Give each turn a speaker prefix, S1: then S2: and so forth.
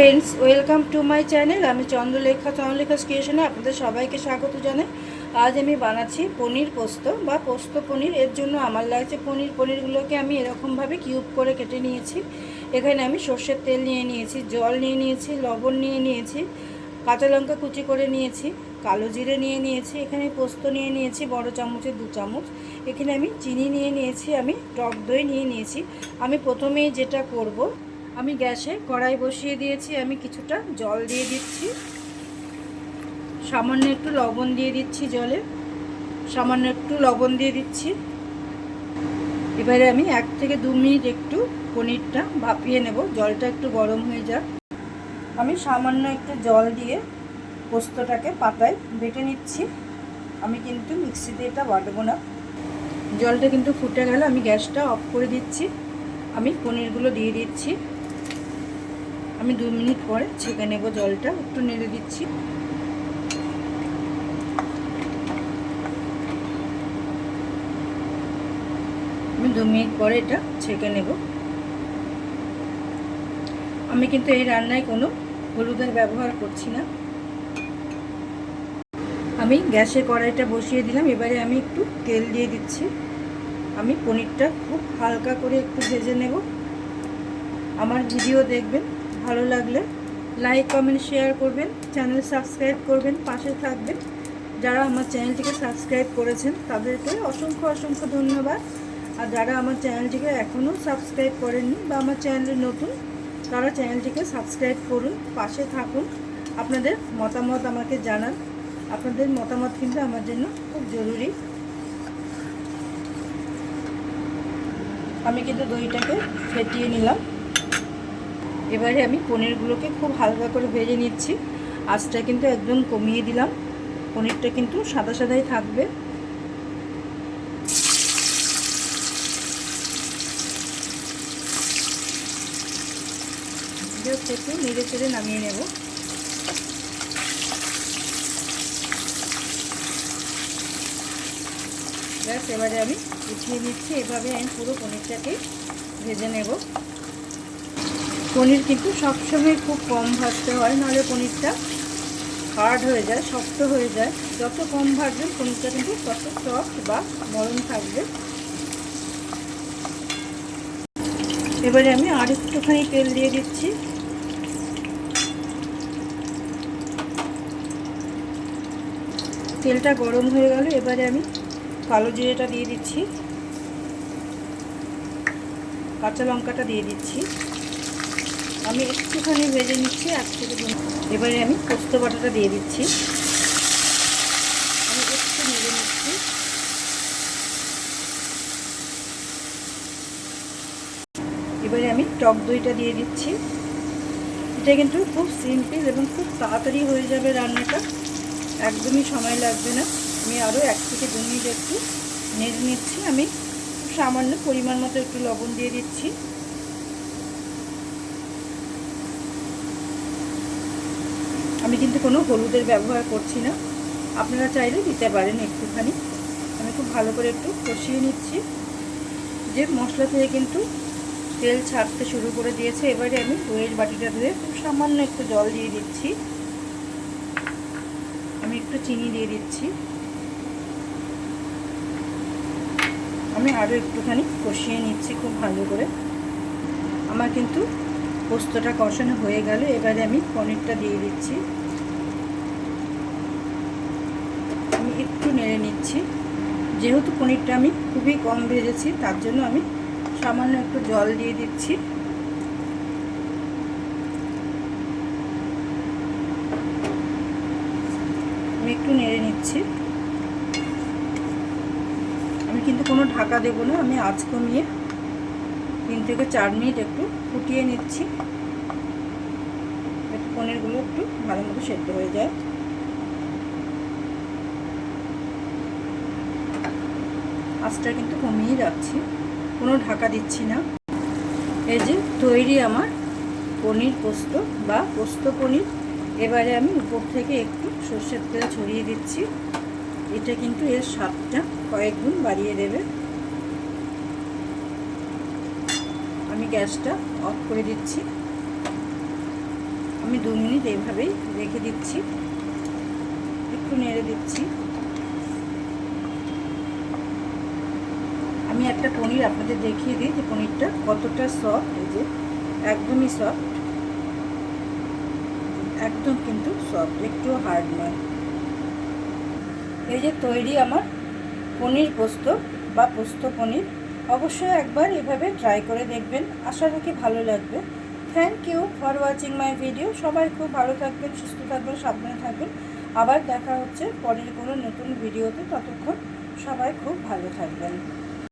S1: Friends welcome to my channel আমি চন্দ্রলেখা চন্দ্রলেখা স্টেশনে আপনাদের সবাইকে স্বাগত জানাই। আজ আমি বানাচ্ছি পনির পোস্ত বা পোস্ত পনির। এর জন্য আমার লাগছে পনির। পনিরগুলোকে আমি এরকমভাবে কিউব করে কেটে নিয়েছি। এখানে আমি সর্ষের তেল নিয়ে নিয়েছি, জল নিয়ে নিয়েছি, লবণ নিয়ে নিয়েছি, কাঁচা লঙ্কা কুচি করে নিয়েছি, কালো জিরে নিয়ে নিয়েছি, এখানে পোস্ত নিয়ে নিয়েছি, বড় চামচের দু চামচ। এখানে আমি চিনি নিয়ে নিয়েছি, আমি টক দই নিয়ে নিয়েছি। আমি প্রথমেই যেটা করব আমি গ্যাসে কড়াই বসিয়ে দিয়েছি, আমি কিছুটা জল দিয়ে দিচ্ছি। সামান্য একটু লবণ দিয়ে দিচ্ছি জলে। সামান্য একটু লবণ দিয়ে দিচ্ছি। এবারে আমি এক থেকে দু মিনিট একটু পনিরটা ভাপিয়ে নেব, জলটা একটু গরম হয়ে যাক। আমি সামান্য একটু জল দিয়ে পোস্তটাকে পাতায় বেটে নিচ্ছি। আমি কিন্তু মিক্সিতে এটা বাটবো না। জলটা কিন্তু ফুটে গেলে, আমি গ্যাসটা অফ করে দিচ্ছি। আমি পনিরগুলো দিয়ে দিচ্ছি। আমি দু মিনিট পরে ছেঁকে নেব জলটা, একটু নেড়ে দিচ্ছি। আমি দু মিনিট পরে এটা ছেঁকে নেব। আমি কিন্তু এই রান্নায় কোনো হলুদের ব্যবহার করছি না। আমি গ্যাসে কড়াইটা বসিয়ে দিলাম, এবারে আমি একটু তেল দিয়ে দিচ্ছি। আমি পনিরটা খুব হালকা করে একটু ভেজে নেব। আমার ভিডিও দেখবেন ভালো লাগলে লাইক কমেন্ট শেয়ার করবেন চ্যানেল সাবস্ক্রাইব করবেন, পাশে থাকবেন। যারা আমার চ্যানেলটিকে সাবস্ক্রাইব করেছেন, তাদেরকে অসংখ্য অসংখ্য ধন্যবাদ। আর যারা আমার চ্যানেলটিকে এখনও সাবস্ক্রাইব করেননি বা আমার চ্যানেলে নতুন, তারা চ্যানেলটিকে সাবস্ক্রাইব করুন, পাশে থাকুন। আপনাদের মতামত আমাকে জানান। আপনাদের মতামত কিন্তু আমার জন্য খুব জরুরি। আমি কিন্তু দইটাকে ফেটিয়ে নিলাম। এবারে আমি পনিরগুলোকে খুব হালকা করে ভেজে নিচ্ছি। আঁচটা কিন্তু একদম কমিয়ে দিলাম। পনিরটা কিন্তু সাদা সাদাই থাকবে। একটু নেড়ে চেড়ে নামিয়ে নেব। ব্যাস, এবারে আমি উঠিয়ে নিচ্ছি। এভাবে আমি পুরো পনিরটাকে ভেজে নেব। পনির কিন্তু সবসময় খুব কম ভাজতে হয়, নাহলে পনিরটা হার্ড হয়ে যায়, শক্ত হয়ে যায়। যত কম ভাজবেন, পনিরটা কিন্তু তত সফট বা নরম থাকবে। এবারে আমি আর একটুখানি তেল দিয়ে দিচ্ছি। তেলটা গরম হয়ে গেল, এবারে আমি কালো জিরেটা দিয়ে দিচ্ছি। কাঁচা লঙ্কাটা দিয়ে দিচ্ছি। আমি একটুখানি ভেজে নিচ্ছি এক থেকে এবারে আমি পোস্ত বাটাটা দিয়ে দিচ্ছি। আমি একটু নেড়ে নিচ্ছি। এবারে আমি টক দইটা দিয়ে দিচ্ছি। এটা কিন্তু খুব সিম্পল এবং খুব তাড়াতাড়ি হয়ে যাবে রান্নাটা। একদমই সময় লাগবে না। আমি আরও এক থেকে দু মিনিট একটু নেড়ে নিচ্ছি। আমি সামান্য পরিমাণ মতো একটু লবণ দিয়ে দিচ্ছি। আমি কিন্তু কোনো হলুদের ব্যবহার করছি না। আপনারা চাইলে দিতে পারেন একটুখানি। আমি খুব ভালো করে একটু কষিয়ে নিচ্ছি। যে মশলা থেকে কিন্তু তেল ছাড়তে শুরু করে দিয়েছে, এবারে আমি দইয়ের বাটিটা ধুয়ে খুব সামান্য একটু জল দিয়ে দিচ্ছি। আমি একটু চিনি দিয়ে দিচ্ছি। আমি আরও একটুখানি কষিয়ে নিচ্ছি খুব ভালো করে। আমার কিন্তু পোস্তটা কষানো হয়ে গেল, এবারে আমি পনিরটা দিয়ে দিচ্ছি। আমি একটু নেড়ে নিচ্ছি। যেহেতু পনিরটা আমি খুবই কম ভেজেছি, তার জন্য আমি সামান্য একটু জল দিয়ে দিচ্ছি। আমি একটু নেড়ে নিচ্ছি। আমি কিন্তু কোনো ঢাকা দেবো না, আমি আঁচ কমিয়ে তিন থেকে চার মিনিট একটু ফুটিয়ে নিচ্ছি। পনিরগুলো একটু ভালো মতো সেদ্ধ হয়ে যায়। আঁচটা কিন্তু কমিয়ে যাচ্ছি। কোনো ঢাকা দিচ্ছি না। এই যে তৈরি আমার পনির পোস্ত বা পোস্ত পনির। এবারে আমি উপর থেকে একটু সর্ষের তেল ছড়িয়ে দিচ্ছি। এটা কিন্তু এর স্বাদটা কয়েক গুণ বাড়িয়ে দেবে। গ্যাসটা অফ করে দিচ্ছি। আমি দু মিনিট এইভাবেই রেখে দিচ্ছি। একটু নেড়ে দিচ্ছি। আমি একটা পনির আপনাদের দেখিয়ে দিই যে পনিরটা কতটা সফট এই যে একদমই সফট একদম কিন্তু সফট একটু হার্ড নয়। এই যে তৈরি আমার পনির পোস্ত বা পোস্ত পনির। অবশ্যই একবার এভাবে ট্রাই করে দেখবেন। আশা রাখি ভালো লাগবে। Thank you for watching my video সবাই খুব ভালো থাকবেন, সুস্থ থাকবেন, সাবধানে থাকবেন। আবার দেখা হচ্ছে পরের কোনো নতুন ভিডিওতে ততক্ষণ সবাই খুব ভালো থাকবেন।